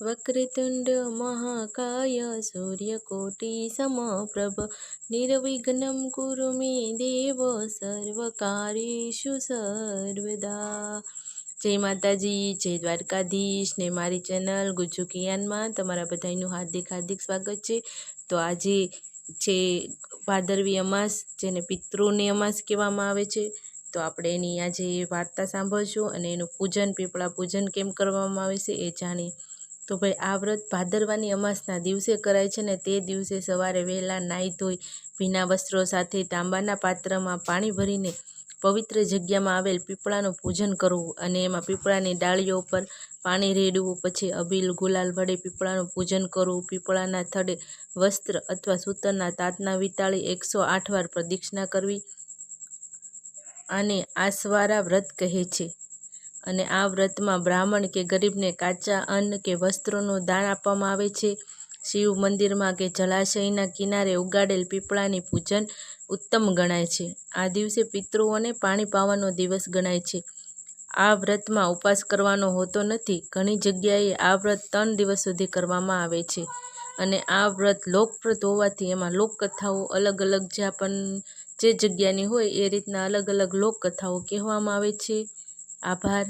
વક્રતુંડ મહાકાય સૂર્યકોટી સમપ્રભ નિર્વિઘ્નમ કુરુ મે દેવ સર્વકાર્યેષુ સર્વદા જય માતાજી જય દ્વારકાધીશ ને મારી ચેનલ ગુજુકિયાનમાં તમારા બધાનું હાર્દિક હાર્દિક સ્વાગત છે. તો આજે છે ભાદરવી અમાસ, જેને પિતૃની અમાસ કહેવામાં આવે છે, તો આપણે એની આજે વાર્તા સાંભળશું અને એનું પૂજન પીપળા પૂજન કેમ કરવામાં આવે છે એ જાણીએ. તો ભાઈ આ વ્રત ભાદરવાની અમાસના દિવસે કરાય છે ને તે દિવસે સવારે વહેલા નાહી ધોઈ, ભીના વસ્ત્રો સાથે તાંબાના પાત્રમાં પાણી ભરીને પવિત્ર જગ્યામાં આવેલ પીપળાનું પૂજન કરવું અને એમાં પીપળાની ડાળીઓ પર પાણી રેડવું, પછી અબીલ ગુલાલ વડે પીપળાનું પૂજન કરવું, પીપળાના થડે વસ્ત્ર અથવા સૂતરના તાતના વિતાળી એકસો આઠ વાર પ્રદક્ષિણા કરવી આને આસવારા વ્રત કહે છે. અને આ વ્રતમાં બ્રાહ્મણ કે ગરીબને કાચા અન્ન કે વસ્ત્રોનું દાન આપવામાં આવે છે. શિવ મંદિરમાં કે જલાશયના કિનારે ઉગાડેલ પીપળાની પૂજન ઉત્તમ ગણાય છે. આ દિવસે પિતૃઓને પાણી પાવાનો દિવસ ગણાય છે. આ વ્રતમાં ઉપવાસ કરવાનો હોતો નથી. ઘણી જગ્યાએ આ વ્રત ત્રણ દિવસ સુધી કરવામાં આવે છે. અને આ વ્રત લોકપ્રદ હોવાથી એમાં લોકકથાઓ અલગ અલગ જે પણ જે જગ્યાની હોય એ રીતના અલગ અલગ લોકકથાઓ કહેવામાં આવે છે. આભાર.